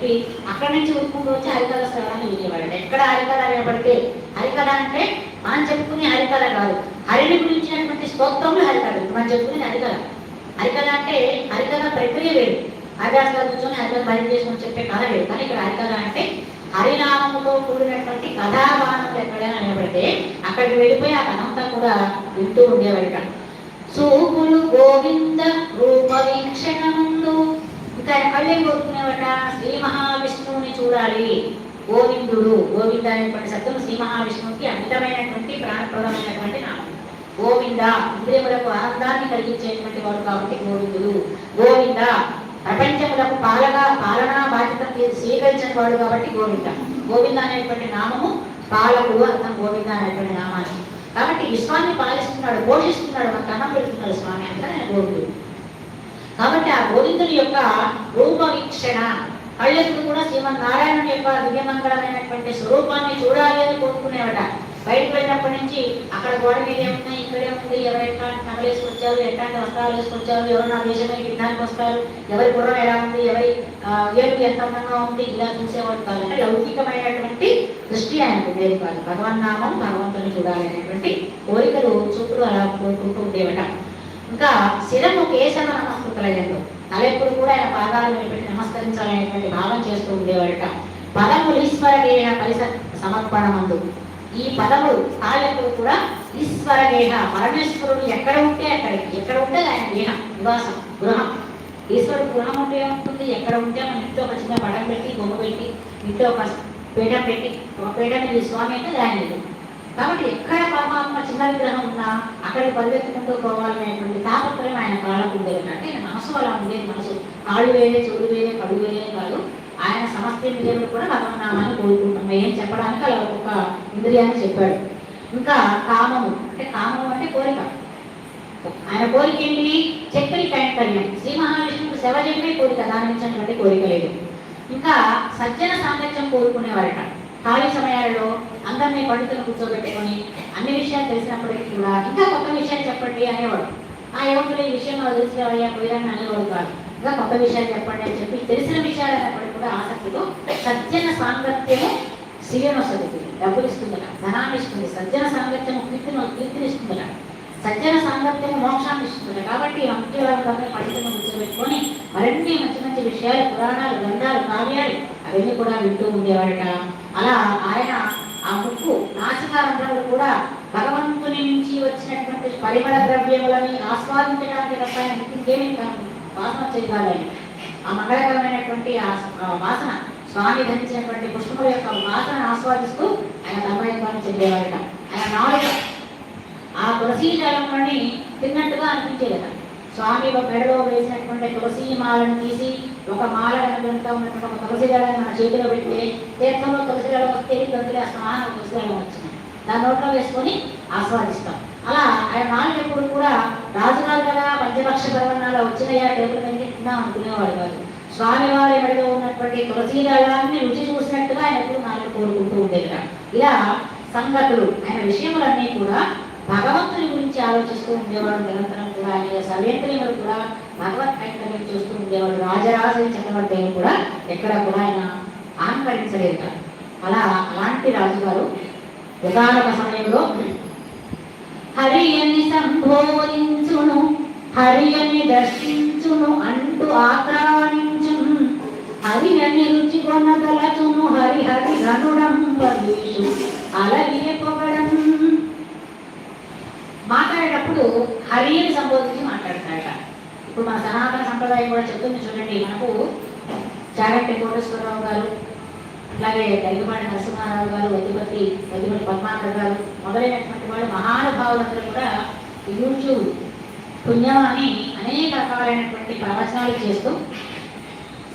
చెప్పి అక్కడి నుంచి ఉరుకుంటూ వచ్చి హరికథ శ్రవణాన్ని వినేవాడు ఎక్కడ హరికథ వినపడితే హరికథ అంటే మనం చెప్పుకునే హరికథ కాదు. హరిని గురించినటువంటి స్తోత్రములు హరికథ. మనం చెప్పుకునేది హరికథ. హరికథ అంటే హరికథ ప్రక్రియ లేదు అభ్యాసాలు కూర్చొని హరికథ బయట చేసుకొని చెప్పే కథ లేదు కానీ ఇక్కడ హరికథ అంటే హరినామముతో కూడినటువంటి కథాభావనలు ఎక్కడైనా నిలబడితే అక్కడికి వెళ్ళిపోయి ఆ కథంతా కూడా వింటూ ఉండేవాడిట సూపులు గోవింద రూప వీక్షణముందు ఇంకా కళ్ళే కోరుకునేవట శ్రీ మహావిష్ణువుని చూడాలి. గోవిందుడు. గోవింద అనేటువంటి శబ్దం శ్రీ మహావిష్ణువుకి అమితమైనటువంటి ప్రాణప్రదమైనటువంటి నామం. గోవింద ఇంద్రియములకు ఆనందాన్ని కలిగించేటువంటి వాడు కాబట్టి గోవిందుడు. గోవింద ప్రపంచములకు పాలగా పాలనా బాధ్యత స్వీకరించిన వాడు కాబట్టి గోవింద. గోవింద అనేటువంటి నామము పాలకుడు అర్థం గోవింద అనేటువంటి నామాన్ని కాబట్టి విశ్వాన్ని పాలిస్తున్నాడు పోషిస్తున్నాడు మన అన్నం పెడుతున్నాడు స్వామి అంటే ఆయన గోవిందుడు. కాబట్టి ఆ గోవిందుని యొక్క రూప వీక్షణ కళ్ళెత్తు కూడా శ్రీమన్ నారాయణుని యొక్క దివ్యమంగళమైనటువంటి స్వరూపాన్ని చూడాలి అని కోరుకునేవాట. బయటకు వెళ్ళినప్పటి నుంచి అక్కడ గోడ మీద ఏమున్నాయి ఇక్కడే ఉంది ఎవరు ఎట్లాంటి నగలు వేసుకొచ్చారు ఎట్లాంటి వస్త్రాలు వేసుకొచ్చారు ఎవరు నా దేశమే యుద్ధానికి వస్తారు ఎవరి గుర్రం ఎలా ఉంది ఎవరి ఏడుపు ఎంత అందంగా ఉంది ఇలా చూసేవాడు కాదు. అంటే లౌకికమైనటువంటి దృష్టి ఆయనకు ఉండేది కాదు. భగవన్నామం భగవంతుని చూడాలి అనేటువంటి కోరికలు చూపులు అలా కోరుకుంటూ ఉండేవట. ఇంకా శిరము కేశవ నమస్కృతులయ్యండు తలెప్పుడు కూడా ఆయన పాదాలను పెట్టి నమస్కరించాలనేటువంటి భావం చేస్తూ ఉండేవాడట. పదములు ఈశ్వరగేహ పరిస సమర్పణమందు. ఈ పదములు తాళ్ళెప్పుడు కూడా ఈశ్వరగేహ పరమేశ్వరుడు ఎక్కడ ఉంటే అక్కడికి ఎక్కడ ఉంటే ఆయన దేహం నివాసం గృహం. ఈశ్వరుడు గృహం ఉంటే ఏముంటుంది ఎక్కడ ఉంటే మన ఇంట్లో ఒక చిన్న పడం పెట్టి బొమ్మ పెట్టి ఇంట్లో ఒక పీఠం పెట్టి ఒక పీఠం స్వామి అంటే దాని లేదు కాబట్టి ఎక్కడ పరమాత్మ చిన్న విగ్రహం ఉన్నా అక్కడికి పరిగెత్తుకుంటూ పోవాలనేటువంటి తాపత్రయం ఆయన కాళ్ళకు ఉండేది అంటే ఆయన మనసు అలా ఉండేది మనసు కాళ్ళు వేరే చెవులు వేరే కడు వేరే కాదు. ఆయన సమస్త ఇంద్రియాలు కూడా భగవన్నామాన్ని కోరుకుంటున్నాం ఏం చెప్పడానికి అలా ఒక ఇంద్రియాన్ని చెప్పాడు. ఇంకా కామము. అంటే కామము అంటే కోరిక. ఆయన కోరిక ఏంటి? చక్రి కైంకర్యం. శ్రీ మహావిష్ణువు సేవ చేయడమే కోరిక. దాని మించినటువంటి కోరిక లేదు. ఇంకా సజ్జన సాంగత్యం కోరుకునేవారట. ఖాళీ సమయాలలో అందరినీ పండితులు కూర్చోబెట్టుకొని అన్ని విషయాలు తెలిసినప్పటికీ కూడా ఇంకా కొత్త విషయాలు చెప్పండి అనేవాడు. ఆ ఎవరు ఈ విషయం నాకు తెలిసినవయ్యా పోయిరని అనేవాడు కాదు. ఇంకా కొత్త విషయాలు చెప్పండి అని చెప్పి తెలిసిన విషయాలు అన్నప్పటికీ కూడా ఆసక్తితో సజ్జన సాంగత్యము సీఎం వస్తుంది. డబ్బులు ఇస్తుంది ధనాన్ని ఇస్తుంది. సజ్జన సాంగత్యము కీర్తిని కీర్తిని ఇస్తుందట. సజ్జన సాంగత్యము మోక్షాన్ని ఇస్తుంది కాబట్టి అంత్యవర్గాన్ని పండితులను కూర్చోబెట్టుకొని మరిన్ని మంచి మంచి విషయాలు పురాణాలు గ్రంథాలు కావ్యాలు అవన్నీ కూడా వింటూ ఉండేవాడట అలా ఆయన ఆ ముక్కు నాసికారంధ్రాలు కూడా భగవంతుని నుంచి వచ్చినటువంటి పరిమళ ద్రవ్యములని ఆస్వాదించడానికి తప్ప ఆయన కాదు వాసన చేయాలని ఆ మంగళకరమైనటువంటి ఆ ఆ వాసన స్వామి ధరించినటువంటి పుష్పముల యొక్క వాసన ఆస్వాదిస్తూ ఆయన తన్మయత్వాన్ని చెందేవాడట ఆయన నాలుగు ఆ తులసీ జలంలోని తిన్నట్టుగా అనిపించేదట. స్వామి ఒక మెడలో వేసినటువంటి తులసి మాలను తీసి ఒక మాల వెనుక ఉన్నటువంటి ఒక తులసి జలాన్ని మన చేతిలో పెడితే తీర్థంలో తులసి జలం వస్తే గంతులే స్నానం తులసి వచ్చింది. దాని నోట్లో వేసుకొని ఆస్వాదిస్తాం. అలా ఆయన నాలుగు ఎప్పుడు కూడా రాజుగారు కదా పంచపక్ష పర్వణాలు వచ్చినయ్యా టేబుల్ మీద తిందాం అనుకునేవాడు కాదు. స్వామివారి మెడలో ఉన్నటువంటి తులసి దళాన్ని రుచి చూసినట్టుగా ఆయన ఎప్పుడు నాలుగు కోరుకుంటూ ఉండేది ఇలా సంగతులు ఆయన విషయములన్నీ కూడా భగవంతుని గురించి ఆలోచిస్తూ ఉండేవాడు నిరంతరం. ఆయన సర్వేంద్రియములు కూడా భగవత్ కైంకర్యం చూస్తూ ఉండేవాడు రాజరాజు చక్రవర్తి కూడా ఎక్కడ కూడా ఆయన అహంకరించలేదు అలా అలాంటి రాజుగారు ఒకనొక సమయంలో హరి అని సంబోధించును హరి అని దర్శించును అంటూ ఆక్రానించును హరి అని రుచి కొనగలచును హరి హరి గనుడం పరీషు అలగే పొగడం. మాట్లాడేటప్పుడు హరి అని సంబోధించి మాట్లాడతాడట ఇప్పుడు మన సనాతన సంప్రదాయం కూడా చెప్తుంది చూడండి మనకు చాగంటి కోటేశ్వరరావు గారు అలాగే దైవపాటి నరసింహారావు గారు వదిపతి వదిపతి పద్మాకర్ గారు మొదలైనటువంటి వాళ్ళు మహానుభావులందరూ కూడా యూట్యూబ్ పుణ్యమాని అనేక రకాలైనటువంటి ప్రవచనాలు చేస్తూ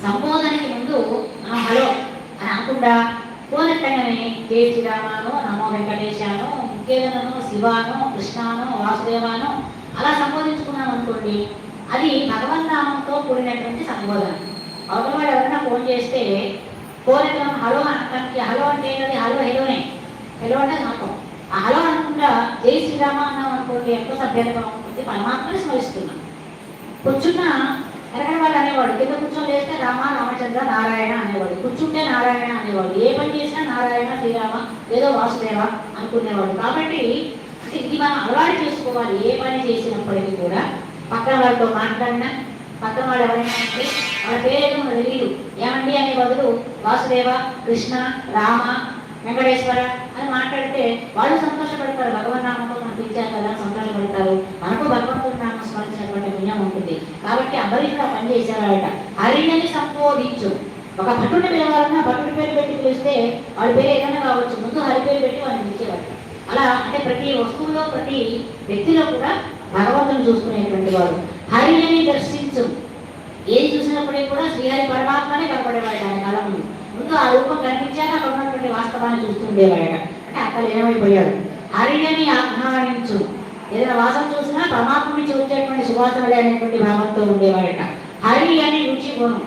సంబోధనకి ముందు మనం హలో అని అనకుండా పోనట్టగానే జై శ్రీరామాను నమో వెంకటేశాను ఇంకేదనో శివానో కృష్ణానో వాసుదేవానో అలా సంబోధించుకున్నాం అనుకోండి అది భగవన్నామంతో కూడినటువంటి సంబోధన. అవతల వాడు ఎవరైనా ఫోన్ చేస్తే ఫోన్ ఎక్కడ హలో అనడానికి హలో అంటే ఏంటది? హలో హెలోనే. హలో అంటే నమ్మకం ఆ హలో అనుకుంటా జై శ్రీరామ అన్నాం అనుకోండి ఎంతో సభ్యతగా ఉంటుంది పరమాత్మని స్మరిస్తున్నాం. కూర్చున్న వెనకటి వాళ్ళు అనేవాడు కింద కూర్చొని లేస్తే రామ రామచంద్ర నారాయణ అనేవాడు కూర్చుంటే నారాయణ అనేవాడు ఏ పని చేసినా నారాయణ శ్రీరామ ఏదో వాసుదేవ అనుకునేవాడు. కాబట్టి ఇది మనం అలవాటు చేసుకోవాలి ఏ పని చేసినప్పటికీ కూడా. పక్కన వాళ్ళతో మాట్లాడినా పక్కన వాళ్ళు ఎవరైనా అంటే వాళ్ళ పేరు మనకు తెలియదు ఏమండి? అనే బదులు వాసుదేవ కృష్ణ రామ వెంకటేశ్వర అని మాట్లాడితే వాళ్ళు సంతోషపడతారు. భగవన్ నామంతో మనం పిలిచారు కదా సంతోషపడతారు. మనకు భగవంతుడి నామం స్మరించినటువంటి పుణ్యం ఉంటుంది. కాబట్టి అంబరీషుడు ఆ పని చేశారట హరిణని సంబోధించు. ఒక భటుడిని పిలవాలన్నా భటుడి పేరు పెట్టి పిలిస్తే వాళ్ళ పేరు ఏదైనా కావచ్చు. ముందు హరి పేరు పెట్టి వాళ్ళని పిలిచేవాళ్ళు అలా అంటే ప్రతి వస్తువులో ప్రతి వ్యక్తిలో కూడా భగవంతుని చూసుకునేటువంటి వాడు. హరిని దర్శించు. ఏది చూసినప్పటికీ కూడా శ్రీహరి పరమాత్మనే కనపడేవాడు ఆయన కాలంలో. ముందు ఆ రూపం కనిపించాక అక్కడ ఉన్నటువంటి వాస్తవాన్ని చూస్తుండేవాడు అంటే అక్కడ ఏమైపోయాడు? హరిణని ఆహ్వానించు. ఏదైనా వాసన చూసినా పరమాత్మని చూసేటువంటి సువాసనలే అనేటువంటి భావంతో ఉండేవాడట. హరి అని రుచి గుణం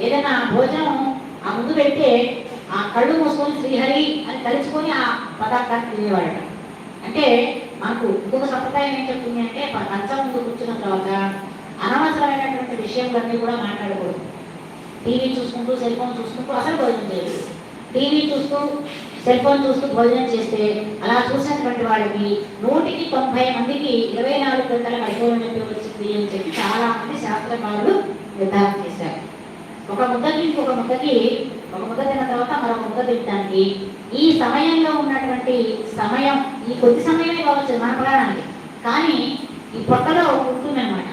ఏదైనా భోజనం ఆ ముందు పెడితే ఆ కళ్ళు మూసుకొని శ్రీహరి అని తలుచుకొని ఆ పదార్థాన్ని తినేవాడట. అంటే మనకు ఇంకొక సంప్రదాయం ఏం చెప్తుంది అంటే ప- ముందు కూర్చున్న తర్వాత అనవసరమైనటువంటి విషయాలన్నీ కూడా మాట్లాడకూడదు. టీవీ చూసుకుంటూ సెల్ ఫోన్ చూసుకుంటూ అసలు భోజనం చేయదు టీవీ చూస్తూ సెల్ ఫోన్ చూస్తూ భోజనం చేస్తే అలా చూసినటువంటి వాళ్ళకి నూటికి తొంభై మందికి ఇరవై నాలుగు గంటల కైకోలం చెప్పి వచ్చింది అని చెప్పి చాలా మంది శాస్త్రకారులు నిర్ధారణ చేశారు. ఒక ముద్దకి ఇంకొక ముద్దకి ఒక ముద్ద మనం ముగ్గబెట్టడానికి ఈ సమయంలో ఉన్నటువంటి సమయం ఈ కొద్ది సమయమే కావచ్చు మన ప్రాణానికి. కానీ ఈ పొట్టలో ఉంటుందన్నమాట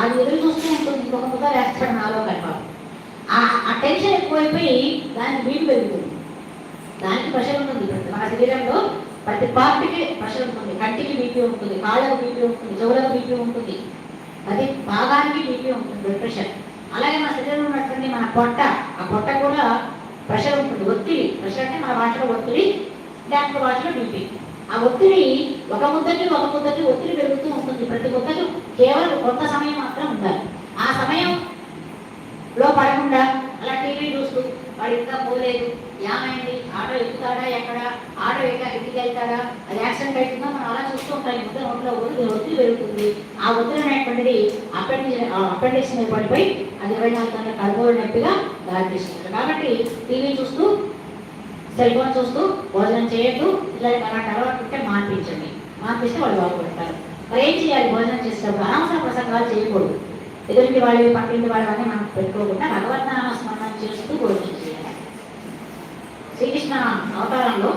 అది ఎదురు చూస్తూ ఉంటుంది ఇంకొక ముద్ద వేస్తాడు నాలో గర్భం ఆ ఆ టెన్షన్ ఎక్కువైపోయి దానికి వీలు పెరుగుతుంది. దానికి ప్రెషర్ ఉంటుంది. మన శరీరంలో ప్రతి పార్టీకి ప్రెషర్ ఉంటుంది. కంటికి బీపీ ఉంటుంది కాళ్ళకు బీపీ ఉంటుంది చెవులకు బీపీ ఉంటుంది. ప్రతి భాగానికి బీపీ ఉంటుంది బ్లడ్ ప్రెషర్ అలాగే మన శరీరంలో ఉన్నటువంటి మన పొట్ట ఆ పొట్ట ఒత్తిడి. ప్రెషర్ అంటే మన భాషలో ఒత్తిడి డాక్టర్ భాషలో డ్యూటీ. ఆ ఒత్తిడి ఒక ముద్దకి ఒక ముద్దకి ఒత్తిడి పెరుగుతూ ఉంటుంది. ప్రతి ముద్దకు కేవలం కొంత సమయం మాత్రం ఉండాలి. ఆ సమయం లో పడకుండా అలా టీవీ చూస్తూ వాడు ఇంకా పోలేదు ఏమైంది? ఆటో ఎక్కుతాడా? ఎక్కడ? ఆటో ఎక్క ఇంటికి వెళ్తాడా? అది యాక్సిడెంట్ అవుతుందో మనం అలా చూస్తూ ఉంటాం. ఇంత ఒంట్లో ఒత్తిడి ఒత్తిడి పెరుగుతుంది. ఆ ఒత్తిడి అనేటువంటిది అపెండిక్స్ అపెండిక్స్ మీద పడిపోయి అది ఇరవై నాలుగు గంటల కడుపు నొప్పిగా దారితీస్తుంది. కాబట్టి టీవీ చూస్తూ సెల్ ఫోన్ చూస్తూ భోజనం చేయొద్దు. ఇలాంటి అలాంటి అలవాటు ఉంటే మార్పించండి మార్పిస్తే వాళ్ళు బాగుపడతారు. మరి ఏం చేయాలి? భోజనం చేసేటప్పుడు అనవసర ప్రసంగాలు చేయకూడదు. ఎదురింటి వాళ్ళు పక్కింటి వాళ్ళు అన్నీ మనం పెట్టుకోకుండా భగవద్నామ స్మరణం చేస్తూ భోజనం శ్రీకృష్ణ అవతారంలో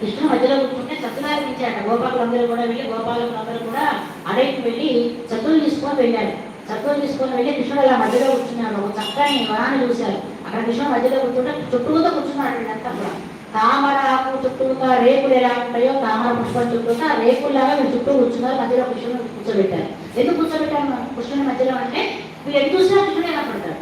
కృష్ణుడు మధ్యలో కూర్చుంటే చతురాలు ఇచ్చాట గోపాలందరూ కూడా వెళ్ళి గోపాలందరూ కూడా అడవికి వెళ్ళి చతువులు తీసుకొని వెళ్ళారు. చతువులు తీసుకొని వెళ్ళి కృష్ణుడు అలా మధ్యలో కూర్చున్నాడు. ఒక చక్కని వరాన్ని చూశారు. అక్కడ కృష్ణుడు మధ్యలో కూర్చుంటే చుట్టూతో కూర్చున్నాడు వీళ్ళంతా కూడా. తామర ఆకు చుట్టూతా రేకులు ఎలా ఉంటాయో తామర పుష్పం చుట్టూతా రేకుల్లాగా మీరు చుట్టూ కూర్చున్నారు. మధ్యలో కృష్ణుడు కూర్చోబెట్టారు. ఎందుకు కూర్చోబెట్టారు? కృష్ణుడి మధ్యలో అంటే వీళ్ళు ఎటు చూసినా కృష్ణుడే పడతారు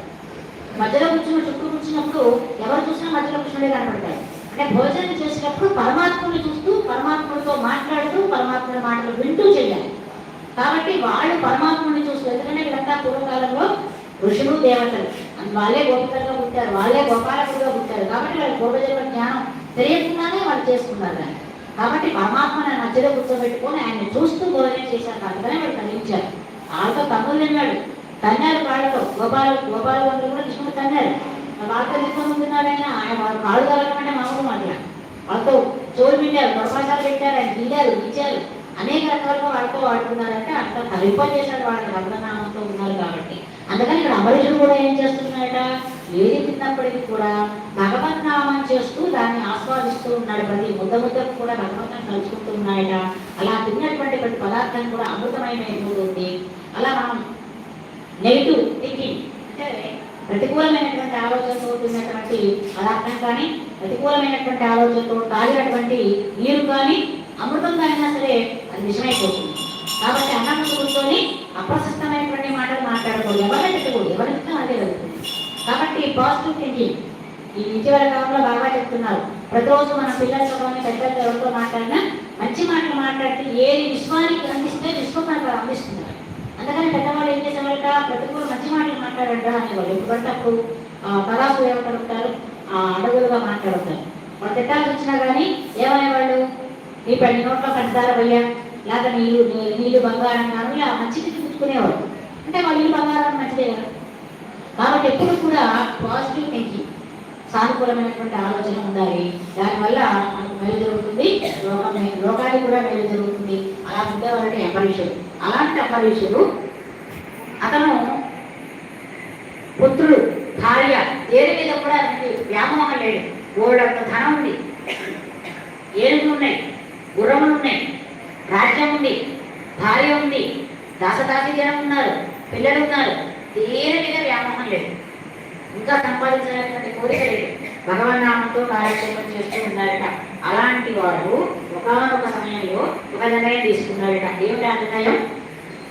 మధ్యలో కూర్చున్న చుట్టూ కూర్చున్నప్పుడు ఎవరు చూసినా మధ్యలో కృష్ణుడే కనపడతాయి. అంటే భోజనం చేసేటప్పుడు పరమాత్ముని చూస్తూ పరమాత్మతో మాట్లాడుతూ పరమాత్మ మాటలు వింటూ చేయాలి. కాబట్టి వాళ్ళు పరమాత్మని చూస్తూ ఎందుకంటే వీళ్ళంతా పూర్వకాలంలో ఋషులు దేవతలు. వాళ్ళే గోపికలుగా పుట్టారు. వాళ్ళే గోపాలకులుగా పుట్టారు. కాబట్టి వాళ్ళ పూర్వజన్మ జ్ఞానం తెలియకుండానే వాళ్ళు చేసుకున్నారు దాన్ని. కాబట్టి పరమాత్మని మధ్యలో కూర్చోబెట్టుకొని ఆయన్ని చూస్తూ భోజనం చేశారు. కాబట్టి వాళ్ళు కలిగించారు. వాళ్ళతో తమ్ముళ్ళు తన్నారు కాళ్ళతో గోపాల గోపాల వంతులు కూడా కృష్ణుడు తన్నారు వాళ్ళతో తీసుకొని ఉంటున్నారైనా ఆయన. వాళ్ళు కాళ్ళు కలగమంటే మామూలు మాట వాళ్ళతో చోరు పెట్టారు పొరపాటాలు పెట్టారు ఆయన తీయారు ఇచ్చారు అనేక రకాలుగా వాళ్ళతో వాడుతున్నారంటే అంత కలిప చేశారు వాళ్ళని భద్రనామంతో ఉన్నారు కాబట్టి. అందుకని ఇక్కడ అమరీషుడు కూడా ఏం చేస్తున్నాడట? ఏది తిన్నప్పటికీ కూడా భగవత్ నామం చేస్తూ దాన్ని ఆస్వాదిస్తూ ఉన్నాడు. ప్రతి ముద్ద ముద్దకు కూడా భగవంతుని కలుసుకుంటూ ఉన్నాయట అలా తిన్నటువంటి ప్రతి పదార్థం కూడా అమృతమైనటువంటి అలా మనం నెగిటివ్ థింకింగ్ అంటే ప్రతికూలమైనటువంటి ఆలోచనతో ఉన్నటువంటి పదార్థం కానీ ప్రతికూలమైనటువంటి ఆలోచనతో తాగినటువంటి నీరు కానీ అమృతం కానీ సరే అది విషమైపోతుంది కాబట్టి అన్నం కూర్చొని అప్రశస్తమైనటువంటి మాటలు మాట్లాడకూడదు. ఎవరిని పెట్టకూడదు ఎవరికి అదే వెళ్తుంది కాబట్టి పాజిటివ్ థింకింగ్ ఈ ఇటీవల కాలంలో బాగా చెప్తున్నారు. ప్రతిరోజు మన పిల్లలతో కానీ పెద్దలతో ఎవరితో మాట్లాడినా మంచి మాటలు మాట్లాడితే ఏది విశ్వానికి అందిస్తే విశ్వం మనకు అందిస్తుంది. అంతగానే పెద్దవాళ్ళు ఏం చేసేవాళ్ళ ప్రతికూల మంచి మాటలు మాట్లాడంట అనేవాళ్ళు ఎప్పుడంటే అప్పుడు పదాసు ఏమంటారు ఆ అడవులుగా మాట్లాడతారు. వాళ్ళు తిట్టాల్సి వచ్చినా కానీ ఏమనేవాళ్ళు? నీ పెళ్ళి నోట్లో పంచదార పోయా లేక నీళ్ళు నీళ్ళు బంగారం కానీ ఇలా మంచి తిట్టుకునేవాడు అంటే వాళ్ళు ఇల్లు బంగారం మంచిదే కదా? కాబట్టి ఎప్పుడు కూడా పాజిటివ్ సానుకూలమైనటువంటి ఆలోచన ఉండాలి. దానివల్ల మనకు మేలు జరుగుతుంది. లోకం లోకానికి కూడా మేలు జరుగుతుంది. అలా ఉండేవాళ్ళని అంబరీషుడు అలాంటి అంబరీషుడు అతను పుత్రుడు భార్య దేని మీద కూడా అతనికి వ్యామోహం లేడు గోడంత ధనం ఉంది. ఏనుగులు ఉన్నాయి. గుర్రములు ఉన్నాయి. రాజ్యం ఉంది. భార్య ఉంది. దాసదాసి జనం ఉన్నారు. పిల్లలు ఉన్నారు. దేని మీద వ్యామోహం లేదు. ఇంకా సంపాదించాలనేటువంటి కోరిక లేదు. భగవన్ నామంతో కార్యక్రమం చేస్తూ ఉన్నారట. అలాంటి వాడు ఒకనొక సమయంలో ఒక నిర్ణయం తీసుకున్నారట. ఏమిటి ఆ నిర్ణయం?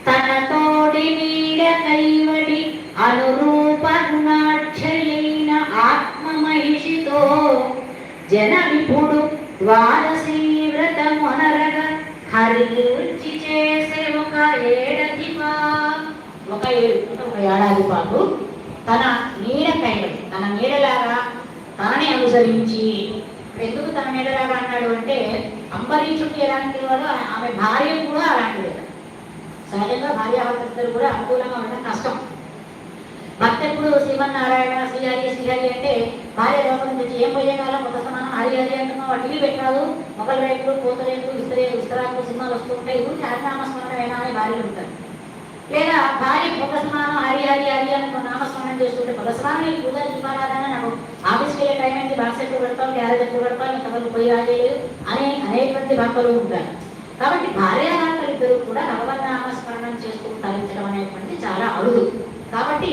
తన తోడి నీడ కైవడి అనురూప గుణాక్షరైన ఆత్మ మహిషితో జన విపుడు ద్వాదశీ వ్రతమునరగ హరిచి చేసే ఒక ఏడాది ఒక ఏడు ఒక ఏడాది పాటు తన నీడ కైవడి తన నీడలాగా తనని అనుసరించి. ఎందుకు తన నీడలాగా అన్నాడు అంటే అంబరీషుడు ఎలాంటి వాడు ఆమె భార్య కూడా అలాంటిది సహజంగా భార్యాభర్తలు కూడా అనుకూలంగా ఉండడం కష్టం. భర్త ఎప్పుడు శ్రీమన్నారాయణ శ్రీహరి శ్రీహరి అంటే భార్య లోపల నుంచి ఏం పోయే కాలం ఒక సమానం హరి హరి అంటున్నావు ఆ టీవీ పెట్టాదు మొగలు రేట్లు పూతరేట్లు ఇస్తరే ఇస్తరాకు సినిమాలు వస్తుంటాయి ఊరికి హరినామస్మరణ అయినా అని భార్యలు ఉంటారు. లేదా భార్య కొత్త సమానం హరి హరి హరి అని చేసుకుంటే చేస్తుంటే ఒక సమానం పూజ దీపారాధన నాకు ఆఫీస్కి వెళ్ళే టైం అయితే బాక్స్ ఎక్కువ పెడతాం క్యారేజ్ ఎక్కువ పెడతాం ఇంతవరకు పోయి రాజేయలేదు అని అనేటువంటి భక్తులు ఉంటారు కాబట్టి భార్యాభర్తలు ఇద్దరు కూడా నవనామస్మరణం చేసుకుని తరించడం అనేటువంటి చాలా అరుదు. కాబట్టి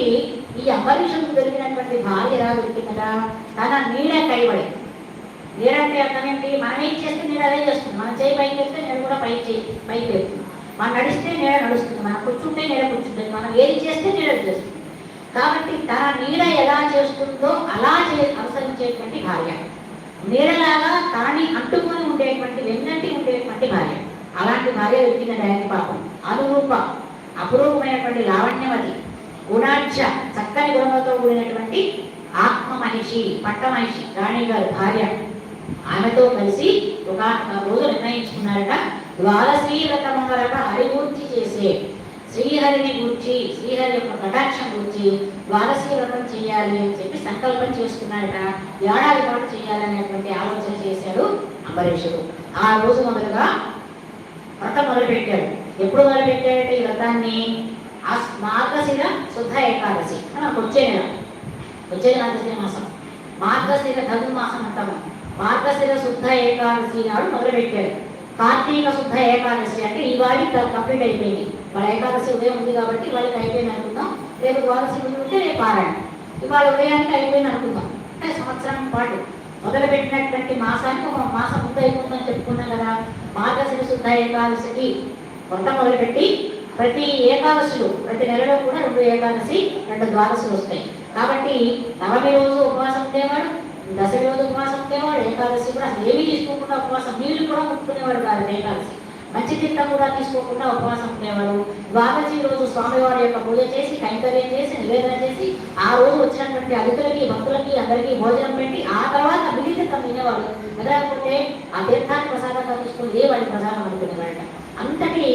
ఈ అంబరీషుడు దొరికినటువంటి భార్య ఎలా దొరికిందా తన నీడ కైబడి నీడ అంటే అర్థం మనం ఏం చేస్తే నీడ అదే చేస్తుంది. మనం చేయి పైకి వెళ్తే నేను కూడా పైకి చేయి పైకి వెళ్తుంది మనం నడిస్తే నీడ నడుస్తుంది. మనం కూర్చుంటే నీడ కూర్చుంటుంది. మనం ఏది చేస్తే నీడ చేస్తుంది. కాబట్టి తన నీడ ఎలా చేస్తుందో అలా చే అనుసరించేటువంటి భార్య. నీడలాగా తనని అంటుకొని ఉండేటువంటి వెన్నంటి ఉండేటువంటి భార్య. అలాంటి భార్య దొరికిన డయానికి పాపం. అనురూప అపురూపమైనటువంటి లావణ్యవతి గుణాక్ష చక్కని గుణములతో కూడినటువంటి ఆత్మ మహిషి పట్ట మహిషి రాణి గారి భార్య. ఆమెతో కలిసి ఒక రోజు నిర్ణయించుకున్నారట ద్వాదశీ వ్రతమంగరట వరకు గూర్చి చేసే శ్రీహరిని గురించి శ్రీహరి యొక్క కటాక్షం గురించి ద్వాదశీ వ్రతం చేయాలి అని చెప్పి సంకల్పం చేసుకున్నారట. ఏడాది పాటు చేయాలనేటువంటి ఆలోచన చేశాడు అంబరీషుడు ఆ రోజు మొదలుగా వ్రతం మొదలుపెట్టాడు. ఎప్పుడు మొదలుపెట్టాడంటే ఈ వ్రతాన్ని? ఆ మార్గశిర శుద్ధ ఏకాదశి. మనకు వచ్చే నెల. వచ్చే నెల మాసం. మార్గశిర ధను మాసం అంటాము. మార్గశిర శుద్ధ ఏకాదశి నాడు మొదలుపెట్టాడు. కార్తీక శుద్ధ ఏకాదశి అంటే ఈ వారి కంప్లీట్ అయిపోయింది. వాళ్ళ ఏకాదశి ఉదయం ఉంది కాబట్టి వాళ్ళకి అయిపోయింది అనుకుందాం. రేపు ద్వాదశి ముందు ఉంటే రేపు పారాయణ. ఇవాళ ఉదయానికి అయిపోయింది అనుకుందాం. అంటే సంవత్సరం పాటు మొదలుపెట్టినటువంటి మాసానికి ఒక మాసం ముద్ద అయిపోతుందని చెప్పుకున్నాం కదా. మార్గశిర శుద్ధ ఏకాదశికి కొత్త మొదలుపెట్టి ప్రతి ఏకాదశులు ప్రతి నెలలో కూడా రెండు ఏకాదశి రెండు ద్వాదశులు వస్తాయి. కాబట్టి నవమి రోజు ఉపవాసం ఉండేవాడు దశమి రోజు ఉపవాసం ఉండేవాడు ఏకాదశి కూడా అసలు ఏమీ తీసుకోకుండా ఉపవాసం నీళ్ళు కూడా ముట్టుకునేవాడు కాదు ఏకాదశి. మంచి తింటం కూడా తీసుకోకుండా ఉపవాసం ఉండేవాళ్ళు. ద్వాదశి రోజు స్వామివారి యొక్క పూజ చేసి కైంకర్యం చేసి నివేదన చేసి ఆ రోజు వచ్చినటువంటి అధికులకి భక్తులకి అందరికీ భోజనం పెట్టి ఆ తర్వాత మిగిలిన తినేవాళ్ళు. లేకపోతే ఆ తీర్థాన్ని ప్రసాదంగా తీసుకుని ఏ వాడి ప్రసాదం అనుకునేవాళ్ళ అంతటి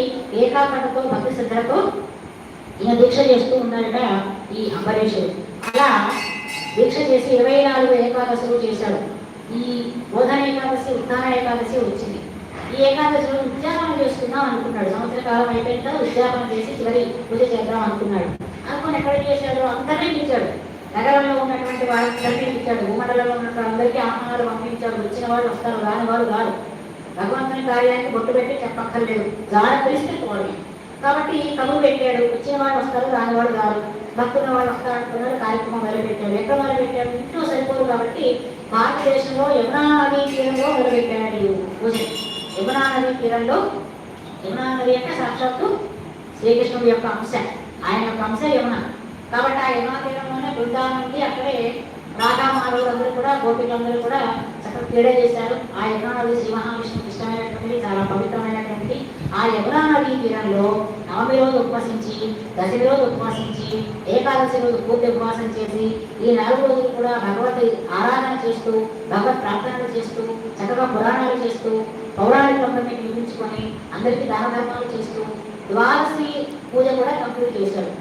ఏకాగ్రతతో భక్తి శ్రద్ధలతో ఈయన దీక్ష చేస్తూ ఉన్నాడట ఈ అంబరీషుడు. అలా దీక్ష చేసి ఇరవై నాలుగు ఏకాదశులు చేశాడు. ఈ బోధన ఏకాదశి ఉత్థాన ఏకాదశి వచ్చింది. ఈ ఏకాదశిలో ఉద్యాపన చేసుకుందాం అనుకున్నాడు. సంవత్సర కాలం అయిపోయిన తర్వాత ఉద్యాపన చేసి చివరి పూజ చేద్దాం అనుకున్నాడు. అనుకుని ఎక్కడ చేశాడు అందరినీ పిలిచాడు. నగరంలో ఉన్నటువంటి వాళ్ళందరికీ పిలిచాడు. భూమండలంలో ఉన్నటువంటి అందరికీ ఆహారాలు పంపించాడు. వచ్చిన వాళ్ళు వస్తారు రాని వారు రారు. భగవంతుని కార్యానికి బొట్టు పెట్టి చెప్పక్కర్లేదు. జాడ పరిస్థితి పోవడమే కాబట్టి కబురు పెట్టాడు. వచ్చిన వాళ్ళు వస్తారు రాని వాడు రారు. భక్తుల వాళ్ళు వస్తారు కార్యక్రమం మొదలుపెట్టాడు. ఎక్కడ మొదలుపెట్టాడు? ఇంట్లో సరిపోదు కాబట్టి భారతదేశంలో యమునా నదీ తీరంలో మొదలుపెట్టాడు పూజ యమునా నదీ తీరంలో యమునా నది సాక్షాత్తు శ్రీకృష్ణుడి యొక్క అంశ ఆయన యొక్క అంశ యమున. కాబట్టి ఆ యమునా తీరంలోనే బృందావనం నుండి అక్కడే రాధా కూడా గోపికలందరూ కూడా చక్కగా క్రీడ చేశారు. ఆ యమునా నది శ్రీ మహావిష్ణువుకి ఇష్టమైనటువంటిది చాలా పవిత్రమైనటువంటిది. ఆ యమునా తీరంలో నవమి రోజు ఉపవాసించి దశమి రోజు ఉపవాసించి ఏకాదశి రోజు పూర్తి ఉపవాసం చేసి ఈ నాలుగు రోజులు కూడా భగవతి ఆరాధన చేస్తూ భగవత్ ప్రార్థనలు చేస్తూ చక్కగా పురాణాలు చేస్తూ పౌరాణికంలోనే నిర్మించుకొని అందరికీ దానధర్మాలు చేస్తూ ద్వాదశి పూజ కూడా కంప్లీట్ చేశాడు.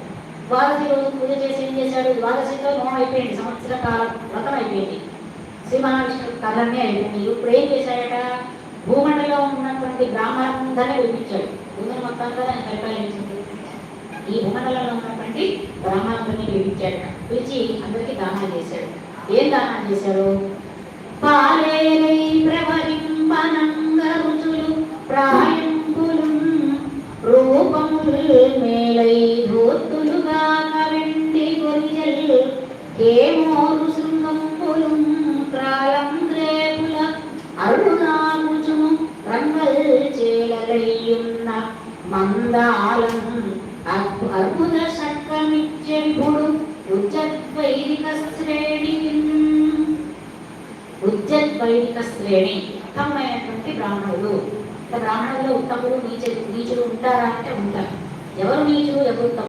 ద్వాదశి రోజు పూజ చేసి ఏం చేశాడు? ద్వాదశిలో నోం అయిపోయింది సంవత్సర కాలం వ్రతం అయిపోయింది. శ్రీ మహావిష్ణువు కథనే అయిపోయింది. ఇప్పుడు ఏం చేశాడట? భూమండలో ఉన్నటువంటి గ్రామాలందరినీ పిలిపించాడు. భూమిని మొత్తంగా ఆయన పరిపాలించింది. ఈ భూమండలంలో ఉన్నటువంటి బ్రాహ్మణులని పిలిపించాడు పిలిచి అందరికీ దానాలు చేశాడు. ఏం దానాలు చేశాడు? పాలేలై ప్రవరింపనంగ రుచులు ప్రాయంపులు రూపములు బ్రాహ్మణుల్లో నీచ నీచులు ఉంటారా అంటే ఉంటారు ఎవరు నీచులు ఎవరు ఉత్తములు?